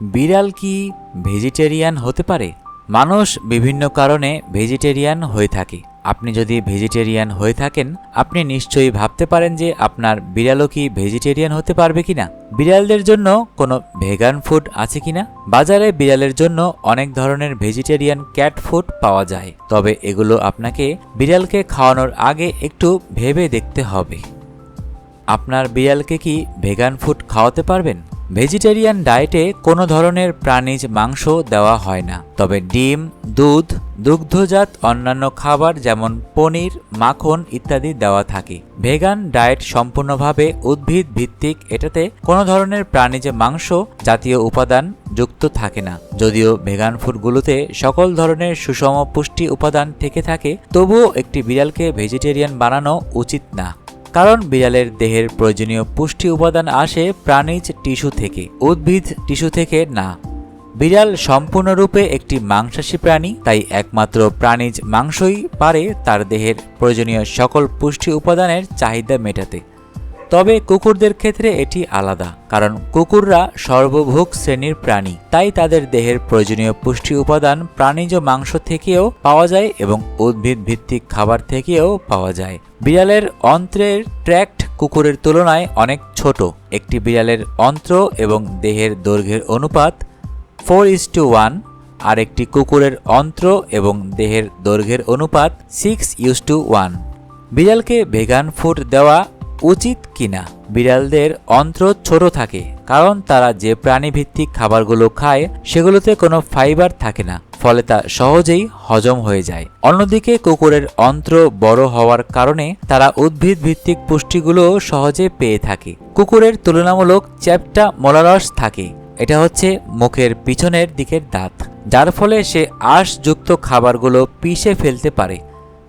বিড়াল কি ভেজিটেরিয়ান হতে পারে? মানুষ বিভিন্ন কারণে ভেজিটেরিয়ান হয়ে থাকে। আপনি যদি ভেজিটেরিয়ান হয়ে থাকেন, আপনি নিশ্চয়ই ভাবতে পারেন যে আপনার বিড়ালও কি ভেজিটেরিয়ান হতে পারবে কিনা। বিড়ালদের জন্য কোনো ভেগান ফুড আছে কিনা? বাজারে বিড়ালের জন্য অনেক ধরনের ভেজিটেরিয়ান ক্যাট ফুড পাওয়া যায়। তবে এগুলো আপনাকে বিড়ালকে খাওয়ানোর আগে একটু ভেবে দেখতে হবে। আপনার বিড়ালকে কি ভেগান ফুড খাওয়াতে পারবেন? ভেজিটেরিয়ান ডায়েটে কোনো ধরনের প্রাণীজ মাংস দেওয়া হয় না। তবে ডিম, দুধ, দুগ্ধজাত অন্যান্য খাবার যেমন পনির, মাখন ইত্যাদি দেওয়া থাকে। ভেগান ডায়েট সম্পূর্ণভাবে উদ্ভিদ ভিত্তিক, এটাতে কোনো ধরনের প্রাণীজ মাংস জাতীয় উপাদান যুক্ত থাকে না। যদিও ভেগান ফুডগুলোতে সকল ধরনের সুষম পুষ্টি উপাদান থেকে থাকে, তবুও একটি বিড়ালকে ভেজিটেরিয়ান বানানো উচিত না। কারণ বিড়ালের দেহের প্রয়োজনীয় পুষ্টি উপাদান আসে প্রাণীজ টিস্যু থেকে, উদ্ভিদ টিস্যু থেকে না। বিড়াল সম্পূর্ণরূপে একটি মাংসাশী প্রাণী, তাই একমাত্র প্রাণীজ মাংসই পারে তার দেহের প্রয়োজনীয় সকল পুষ্টি উপাদানের চাহিদা মেটাতে। তবে কুকুরদের ক্ষেত্রে এটি আলাদা, কারণ কুকুররা সর্বভোগ শ্রেণির প্রাণী। তাই তাদের দেহের প্রয়োজনীয় পুষ্টি উপাদান প্রাণীজ মাংস থেকেও পাওয়া যায় এবং উদ্ভিদ ভিত্তিক খাবার থেকেও পাওয়া যায়। বিড়ালের অন্ত্রের ট্র্যাক্ট কুকুরের তুলনায় অনেক ছোট। একটি বিড়ালের অন্ত্র এবং দেহের দৈর্ঘ্যের অনুপাত ফোর ইস টু ওয়ান, আর একটি কুকুরের অন্ত্র এবং দেহের দৈর্ঘ্যের অনুপাত সিক্স ইউস টু ওয়ান। বিড়ালকে ভেগান ফুড দেওয়া উচিত কিনা। বিড়ালদের অন্ত্র ছোট থাকে, কারণ তারা যে প্রাণীভিত্তিক খাবারগুলো খায়, সেগুলোতে কোনো ফাইবার থাকে না, ফলে তা সহজেই হজম হয়ে যায়। অন্যদিকে কুকুরের অন্ত্র বড় হওয়ার কারণে তারা উদ্ভিদ ভিত্তিক পুষ্টিগুলো সহজে পেয়ে থাকে। কুকুরের তুলনামূলক চ্যাপটা মোলারস থাকে, এটা হচ্ছে মুখের পিছনের দিকের দাঁত, যার ফলে সে আঁশযুক্ত খাবারগুলো পিষে ফেলতে পারে।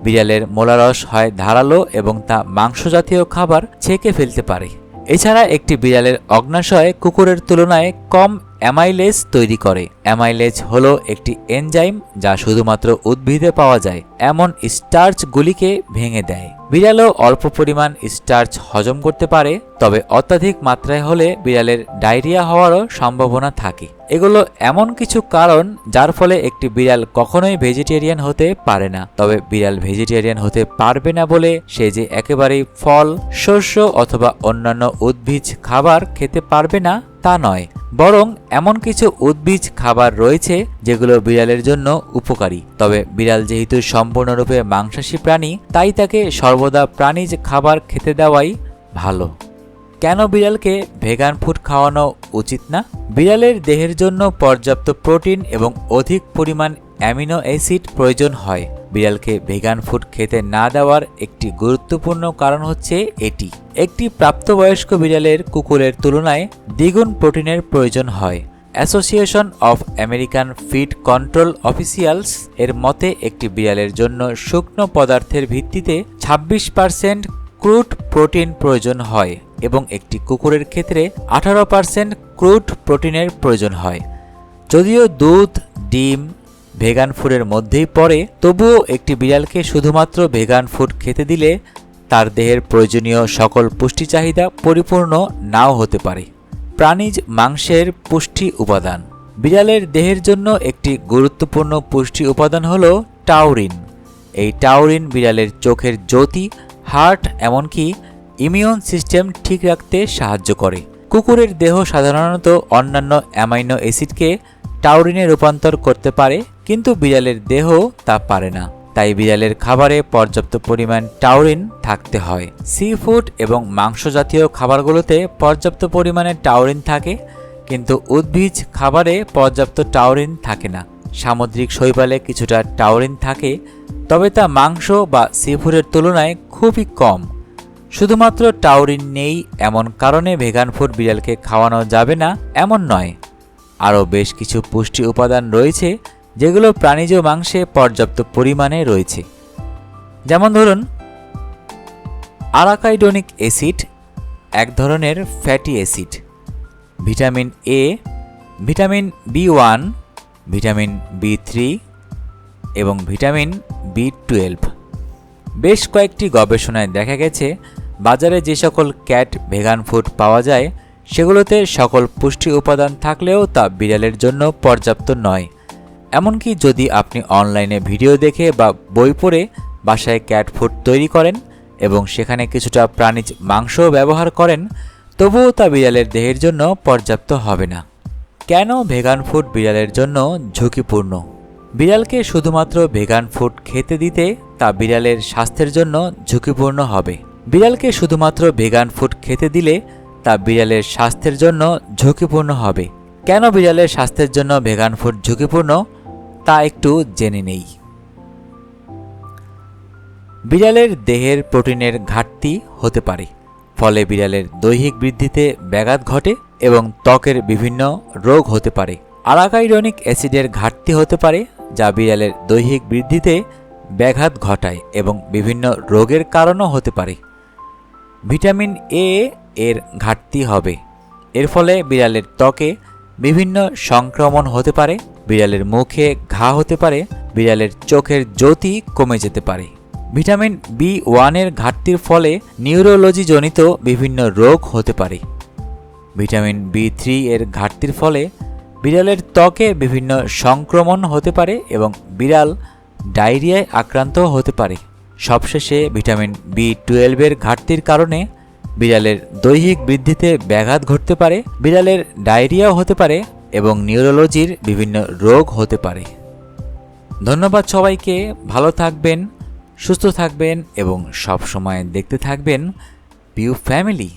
বিড়ালের মোলারস হয় ধারালো এবং তা মাংস জাতীয় খাবার ছেঁকে ফেলতে পারে। এছাড়া একটি বিড়ালের অগ্নাশয় কুকুরের তুলনায় কম অ্যামাইলেজ তৈরি করে। অ্যামাইলেজ হল একটি এনজাইম যা শুধুমাত্র উদ্ভিদে পাওয়া যায়, এমন স্টার্চগুলিকে ভেঙে দেয়। বিড়ালও অল্প পরিমাণ স্টার্চ হজম করতে পারে, তবে অত্যাধিক মাত্রায় হলে বিড়ালের ডায়রিয়া হওয়ারও সম্ভাবনা থাকে। এগুলো এমন কিছু কারণ যার ফলে একটি বিড়াল কখনোই ভেজিটেরিয়ান হতে পারে না। তবে বিড়াল ভেজিটেরিয়ান হতে পারবে না বলে সে যে একেবারেই ফল, শস্য অথবা অন্যান্য উদ্ভিজ খাবার খেতে পারবে না, তা নয়। বরং এমন কিছু উদ্ভিজ খাবার রয়েছে যেগুলো বিড়ালের জন্য উপকারী। তবে বিড়াল যেহেতু সম্পূর্ণরূপে মাংসাশী প্রাণী, তাই তাকে সর্বদা প্রাণীজ খাবার খেতে দেওয়াই ভালো। কেন বিড়ালকে ভেগান ফুড খাওয়ানো উচিত না? বিড়ালের দেহের জন্য পর্যাপ্ত প্রোটিন এবং অধিক পরিমাণ অ্যামিনো অ্যাসিড প্রয়োজন হয়। বিড়ালকে ভেগান ফুড খেতে না দেওয়ার একটি গুরুত্বপূর্ণ কারণ হচ্ছে এটি। একটি প্রাপ্তবয়স্ক বিড়ালের কুকুরের তুলনায় দ্বিগুণ প্রোটিনের প্রয়োজন হয়। Association of American Feed Control Officials এর মতে, একটি বিড়ালের জন্য শুকনো পদার্থের ভিত্তিতে ছাব্বিশ পার্সেন্ট ক্রুড প্রোটিন প্রয়োজন হয় এবং একটি কুকুরের ক্ষেত্রে আঠারো পার্সেন্ট ক্রুড প্রোটিনের প্রয়োজন হয়। যদিও দুধ, ডিম ভেগান ফুডের মধ্যেই পড়ে, তবুও একটি বিড়ালকে শুধুমাত্র ভেগান ফুড খেতে দিলে তার দেহের প্রয়োজনীয় সকল পুষ্টি চাহিদা পরিপূর্ণ নাও হতে পারে। প্রাণীজ মাংসের পুষ্টি উপাদান। বিড়ালের দেহের জন্য একটি গুরুত্বপূর্ণ পুষ্টি উপাদান হল টাউরিন। এই টাউরিন বিড়ালের চোখের জ্যোতি, হার্ট, এমনকি ইমিউন সিস্টেম ঠিক রাখতে সাহায্য করে। কুকুরের দেহ সাধারণত অন্যান্য অ্যামাইনো অ্যাসিডকে টাউরিনে রূপান্তর করতে পারে কিন্তু বিড়ালের দেহ তা পারে না। তাই বিড়ালের খাবারে পর্যাপ্ত পরিমাণ টাউরিন থাকতে হয়। সি ফুড এবং মাংস জাতীয় খাবারগুলোতে পর্যাপ্ত পরিমাণে টাউরিন থাকে, কিন্তু উদ্ভিজ খাবারে পর্যাপ্ত টাউরিন থাকে না। সামুদ্রিক শৈবালে কিছুটা টাউরিন থাকে, তবে তা মাংস বা সি ফুডের তুলনায় খুবই কম। শুধুমাত্র টাউরিন নেই, এমন কারণে ভেগান ফুড বিড়ালকে খাওয়ানো যাবে না, এমন নয়। আরও বেশ কিছু পুষ্টি উপাদান রয়েছে যেগুলো প্রাণীজ মাংসে পর্যাপ্ত পরিমাণে রয়েছে। যেমন ধরুন, আরাকাইডোনিক অ্যাসিড, এক ধরনের fatty acid, vitamin A vitamin B one vitamin B three এবং ভিটামিন বি টুয়েলভ বেশ কয়েকটি গবেষণায় দেখা গেছে, বাজারে যে সকল ক্যাট ভেগান ফুড পাওয়া যায়, সেগুলোতে সকল পুষ্টি উপাদান থাকলেও তা বিড়ালের জন্য পর্যাপ্ত নয়। এমনকি যদি আপনি অনলাইনে ভিডিও দেখে বা বই পড়ে বাসায় ক্যাট ফুড তৈরি করেন এবং সেখানে কিছুটা প্রাণীজ মাংসও ব্যবহার করেন, তবুও তা বিড়ালের দেহের জন্য পর্যাপ্ত হবে না। কেন ভেগান ফুড বিড়ালের জন্য ঝুঁকিপূর্ণ? বিড়ালকে শুধুমাত্র ভেগান ফুড খেতে দিতে তা বিড়ালের স্বাস্থ্যের জন্য ঝুঁকিপূর্ণ হবে। বিড়ালকে শুধুমাত্র ভেগান ফুড খেতে দিলে তা বিড়ালের স্বাস্থ্যের জন্য ঝুঁকিপূর্ণ হবে। কেন বিড়ালের স্বাস্থ্যের জন্য ভেগান ফুড ঝুঁকিপূর্ণ? তা একটু জেনে নেই। বিড়ালের দেহের প্রোটিনের ঘাটতি হতে পারে, ফলে বিড়ালের দৈহিক বৃদ্ধিতে ব্যাঘাত ঘটে এবং ত্বকের বিভিন্ন রোগ হতে পারে। আরাকাইডনিক অ্যাসিডের ঘাটতি হতে পারে, যা বিড়ালের দৈহিক বৃদ্ধিতে ব্যাঘাত ঘটায় এবং বিভিন্ন রোগের কারণও হতে পারে। ভিটামিন এ এর ঘাটতি হবে। এর ফলে বিড়ালের ত্বকে বিভিন্ন সংক্রমণ হতে পারে বিড়ালের মুখে ঘা হতে পারে, বিড়ালের চোখের জ্যোতি কমে যেতে পারে। ভিটামিন বি ওয়ানের ঘাটতির ফলে নিউরোলজিজনিত বিভিন্ন রোগ হতে পারে। ভিটামিন বি থ্রি এর ঘাটতির ফলে বিড়ালের ত্বকে বিভিন্ন সংক্রমণ হতে পারে এবং বিড়াল ডায়রিয়ায় আক্রান্ত হতে পারে। সবশেষে ভিটামিন বি টুয়েলভের ঘাটতির কারণে বিড়ালের দৈহিক বৃদ্ধিতে ব্যাঘাত ঘটতে পারে, বিড়ালের ডায়রিয়াও হতে পারে এবং নিউরোলজির বিভিন্ন রোগ হতে পারে। ধন্যবাদ সবাইকে, ভালো থাকবেন, সুস্থ থাকবেন এবং সব সময় দেখতে থাকবেন পিউ ফ্যামিলি